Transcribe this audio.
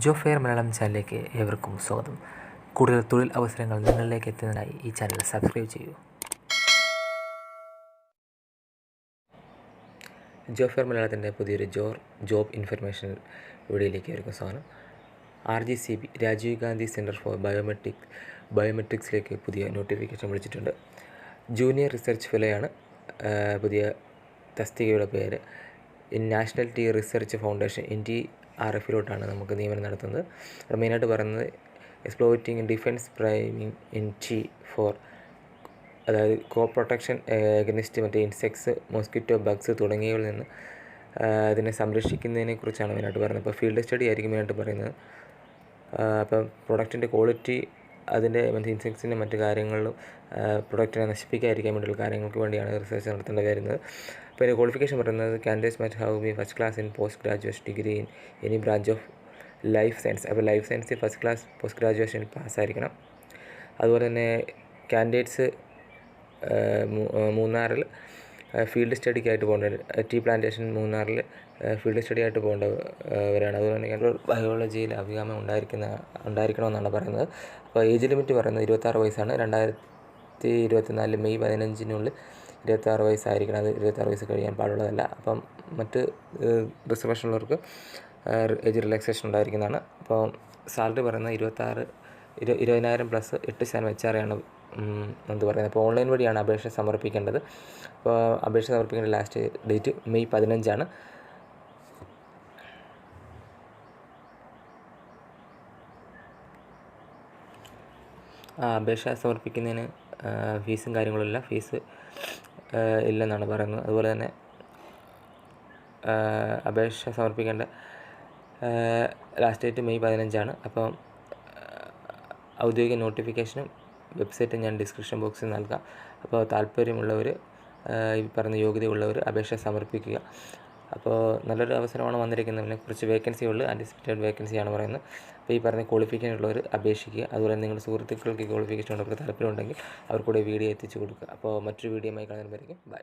ജോ fair Malayalam ചാനലിലേക്ക് ഏവർക്കും സ്വാഗതം. കൂടുതൽ തൊഴിൽ അവസരങ്ങൾ നിങ്ങളിലേക്ക് എത്തുന്നതിനായി ഈ ചാനൽ സബ്സ്ക്രൈബ് ചെയ്യൂ. ജോ ഫെയർ മലയാളത്തിന്റെ പുതിയൊരു ജോ ജോബ് ഇൻഫർമേഷൻ വീഡിയോയിലേക്ക് ഏവർക്കും സ്വാഗതം. R G C B Rajiv Gandhi centre for biometric ബയോമെട്രിക്സിലേക്ക് പുതിയ നോട്ടിഫിക്കേഷൻ വിളിച്ചിട്ടുണ്ട്. ജൂനിയർ റിസർച്ച് ഫെലോയാണ് പുതിയ തസ്തികയുടെ പേര്. In national tea research foundation N T R എഫിലോട്ടാണ് നമുക്ക് നിയമനം നടത്തുന്നത്. അത് മെയിനായിട്ട് പറയുന്നത് exploiting defence priming in tea for അതായത് കോ പ്രൊട്ടക്ഷൻ അഗനിസ്റ്റ് മറ്റേ ഇൻസെക്ട്സ് മോസ്കിറ്റോ ബഗ്സ് തുടങ്ങിയവയിൽ നിന്ന് അതിനെ സംരക്ഷിക്കുന്നതിനെ കുറിച്ചാണ് മെയിനായിട്ട് പറയുന്നത്. അപ്പോൾ ഫീൽഡ് സ്റ്റഡി ആയിരിക്കും മെയിനായിട്ട് പറയുന്നത്. അപ്പം പ്രൊഡക്റ്റിന്റെ ക്വാളിറ്റി അതിന്റെ മറ്റ് ഇൻസെക്ട്സിന്റെ മറ്റു കാര്യങ്ങളിലും പ്രൊഡക്റ്റിനെ നശിപ്പിക്കാതിരിക്കാൻ വേണ്ടിയുള്ള കാര്യങ്ങൾക്ക് വേണ്ടിയാണ് റിസർച്ച് നടത്തേണ്ടി വരുന്നത്. അപ്പോൾ ഇതിന്റെ ക്വാളിഫിക്കേഷൻ പറയുന്നത് candidates must have B first class in post graduation degree in any branch of life science അപ്പോൾ ലൈഫ് സയൻസിൽ ഫസ്റ്റ് ക്ലാസ് പോസ്റ്റ് ഗ്രാജുവേഷനിൽ പാസ്സായിരിക്കണം അതുപോലെ തന്നെ കാൻഡിഡേറ്റ്സ് മൂന്നാറിൽ ഫീൽഡ് സ്റ്റഡിക്കായിട്ട് പോകേണ്ട ടീ പ്ലാന്റേഷൻ മൂന്നാറിൽ ഫീൽഡ് സ്റ്റഡി ആയിട്ട് പോകേണ്ടവരാണ് അതുകൊണ്ട് തന്നെ ബയോളജിയിൽ അഭികാമം ഉണ്ടായിരിക്കുന്ന ഉണ്ടായിരിക്കണമെന്നാണ് പറയുന്നത്. അപ്പോൾ ഏജ് ലിമിറ്റ് പറയുന്നത് ഇരുപത്താറ് വയസ്സാണ്. രണ്ടായിരത്തി ഇരുപത്തിനാല് മെയ് പതിനഞ്ചിനുള്ളിൽ ഇരുപത്താറ് വയസ്സായിരിക്കണം. അത് ഇരുപത്താറ് വയസ്സ് കഴിയാൻ പാടുള്ളതല്ല. അപ്പം മറ്റ് റിസർവേഷൻ ഉള്ളവർക്ക് ഏജ് റിലാക്സേഷൻ ഉണ്ടായിരിക്കുന്നതാണ്. അപ്പോൾ സാലറി പറയുന്നത് ഇരുപത്താറ് ഇരു ഇരുപതിനായിരം പ്ലസ് എട്ട് ശതമാനം എച്ച് ആർ ആണ് എന്ത് പറയുന്നത്? അപ്പോൾ ഓൺലൈൻ വഴിയാണ് അപേക്ഷ സമർപ്പിക്കേണ്ടത്. അപ്പോൾ അപേക്ഷ സമർപ്പിക്കേണ്ട ലാസ്റ്റ് ഡേറ്റ് മെയ് പതിനഞ്ചാണ്. അപേക്ഷ സമർപ്പിക്കുന്നതിന് ഫീസും കാര്യങ്ങളുമില്ല. ഫീസ് ഇല്ലെന്നാണ് പറയുന്നത്. അതുപോലെ തന്നെ അപേക്ഷ സമർപ്പിക്കേണ്ട ലാസ്റ്റ് ഡേറ്റ് മെയ് പതിനഞ്ചാണ്. അപ്പം ഔദ്യോഗിക നോട്ടിഫിക്കേഷനും വെബ്സൈറ്റ് ഞാൻ ഡിസ്ക്രിപ്ഷൻ ബോക്സിൽ നൽകാം. അപ്പോൾ താല്പര്യമുള്ളവർ ഈ പറഞ്ഞ യോഗ്യതയുള്ളവർ അപേക്ഷ സമർപ്പിക്കുക. അപ്പോൾ നല്ലൊരു അവസരമാണ് വന്നിരിക്കുന്നത് കുറച്ച് വേക്കൻസി ഉള്ളു. ആന്റിസിപ്പേറ്റഡ് വേക്കൻസിയാണ് പറയുന്നത്. അപ്പോൾ ഈ പറഞ്ഞ ക്വാളിഫിക്കേഷൻ ഉള്ളവർ അപേക്ഷിക്കുക. അതുപോലെ നിങ്ങളുടെ സുഹൃത്തുക്കൾക്ക് ക്വാളിഫിക്കേഷൻ ഉള്ളവർക്ക് താല്പര്യമുണ്ടെങ്കിൽ അവർക്കൂടെ വീഡിയോ എത്തിച്ചു കൊടുക്കുക. അപ്പോൾ മറ്റൊരു വീഡിയോ ആയി കാണുന്നതായിരിക്കും ബൈ